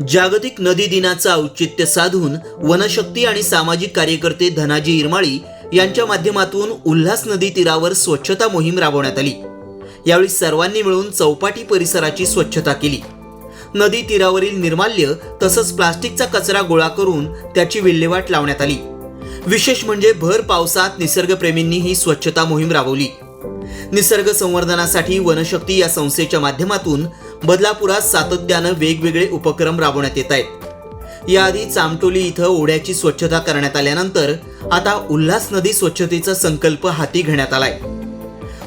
जागतिक नदी दिनाचं औचित्य साधून वनशक्ती आणि सामाजिक कार्यकर्ते धनाजी इरमाळी यांच्या माध्यमातून उल्हास नदी तीरावर स्वच्छता मोहीम राबवण्यात आली. यावेळी सर्वांनी मिळून चौपाटी परिसराची स्वच्छता केली. नदी तीरावरील निर्माल्य तसंच प्लास्टिकचा कचरा गोळा करून त्याची विल्हेवाट लावण्यात आली. विशेष म्हणजे भर पावसात निसर्गप्रेमींनी ही स्वच्छता मोहीम राबवली. निसर्ग संवर्धनासाठी वनशक्ती या संस्थेच्या माध्यमातून बदलापुरात सातत्यानं वेगवेगळे उपक्रम राबवण्यात येत आहेत. याआधी चामटोली इथं ओढ्याची स्वच्छता करण्यात आल्यानंतर आता उल्हास नदी स्वच्छतेचा संकल्प हाती घेण्यात आलाय.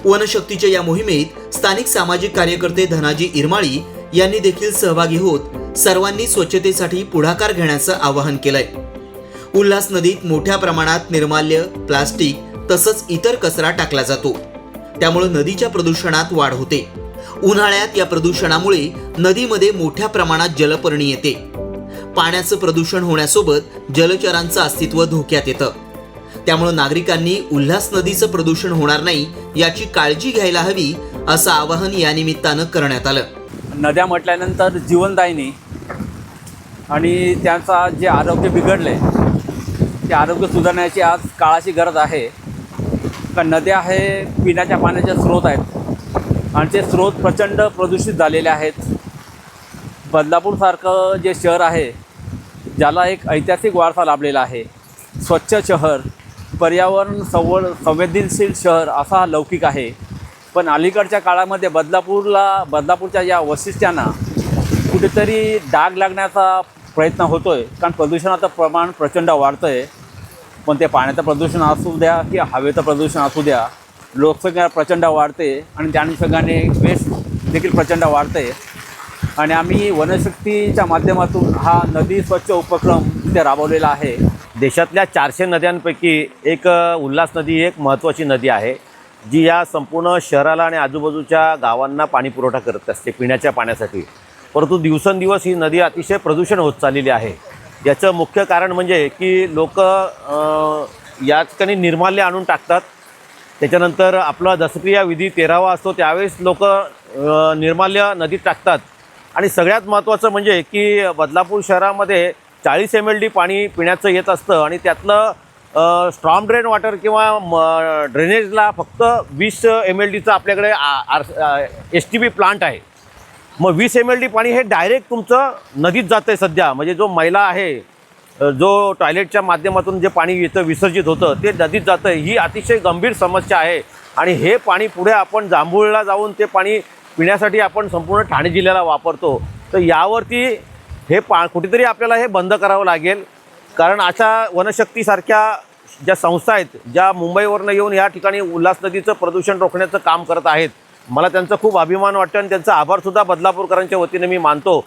वनशक्तीच्या या मोहिमेत स्थानिक सामाजिक कार्यकर्ते धनाजी इरमाळी यांनी देखील सहभागी होत सर्वांनी स्वच्छतेसाठी पुढाकार घेण्याचं आवाहन केलंय. उल्हास नदीत मोठ्या प्रमाणात निर्माल्य प्लास्टिक तसंच इतर कचरा टाकला जातो. त्यामुळे नदीच्या प्रदूषणात वाढ होते. उन्हाळ्यात या प्रदूषणामुळे नदीमध्ये मोठ्या प्रमाणात जलपर्णी येते. पाण्याचं प्रदूषण होण्यासोबत जलचरांचं अस्तित्व धोक्यात येतं. त्यामुळे नागरिकांनी उल्हास नदीचं प्रदूषण होणार नाही याची काळजी घ्यायला हवी असं आवाहन या निमित्तानं करण्यात आलं. नद्या म्हटल्यानंतर जीवनदायिनी आणि त्यांचा जे आरोग्य बिघडलं आहे ते आरोग्य सुधारण्याची आज काळाची गरज आहे. का नद्या हे पिण्याच्या पाण्याचे स्रोत आहेत. आणि ते स्रोत प्रचंड प्रदूषित झालेले आहेत. बदलापूरसारखं जे शहर आहे ज्याला एक ऐतिहासिक वारसा लाभलेला आहे. स्वच्छ शहर पर्यावरण संव संवेदनशील शहर असा हा लौकिक आहे. पण अलीकडच्या काळामध्ये बदलापूरला बदलापूरच्या या वैशिष्ट्यांना कुठेतरी डाग लागण्याचा प्रयत्न होतो आहे कारण प्रदूषणाचं प्रमाण प्रचंड वाढतं आहे पण ते पाण्याचं प्रदूषण असू द्या की हवेचं प्रदूषण असू द्या लोकसंख्या प्रचंड वाढते आणि त्या अनुषंगाने वेस्ट देखील प्रचंड वाढते. आणि आम्ही वनशक्तीच्या माध्यमातून हा नदी स्वच्छ उपक्रम इथे राबवलेला आहे. देशातल्या चारशे नद्यांपैकी एक उल्हास नदी एक महत्त्वाची नदी आहे जी या संपूर्ण शहराला आणि आजूबाजूच्या गावांना पाणी पुरवठा करत असते पिण्याच्या पाण्यासाठी. परंतु दिवसेंदिवस ही नदी अतिशय प्रदूषण होत चाललेली आहे. याचं मुख्य कारण म्हणजे की लोक या ठिकाणी निर्माल्य आणून टाकतात त्याच्यानंतर आपला दसक्रिया विधी तेरावा असतो त्यावेळेस लोक निर्माल्य नदीत टाकतात. आणि सगळ्यात महत्त्वाचं म्हणजे की बदलापूर शहरामध्ये चाळीस एम एल डी पाणी पिण्याचं येत असतं आणि त्यातलं स्ट्रॉम ड्रेन वॉटर किंवा म ड्रेनेजला फक्त वीस एम एल डीचं आपल्याकडे R S T B plant आहे. मग वीस एम एल डी पाणी हे डायरेक्ट तुमचं नदीत जातं आहे सध्या. म्हणजे जो मैला आहे जो टॉयलेटच्या माध्यमातून जे पाणी येतं विसर्जित होतं ते नदीत जातं ही अतिशय गंभीर समस्या आहे. आणि हे पाणी पुढे आपण जांभूळला जाऊन ते पाणी पिण्यासाठी आपण संपूर्ण ठाणे जिल्ह्याला वापरतो. तर यावरती हे पा कुठेतरी आपल्याला हे बंद करावं लागेल. कारण अशा वनशक्तीसारख्या ज्या संस्था आहेत ज्या मुंबईवरनं येऊन या ठिकाणी उल्हास नदीचं प्रदूषण रोखण्याचं काम करत आहेत मला त्यांचा खूप अभिमान वाटतो आणि त्यांचा आभारसुद्धा बदलापूरकरांच्या वतीने मी मानतो.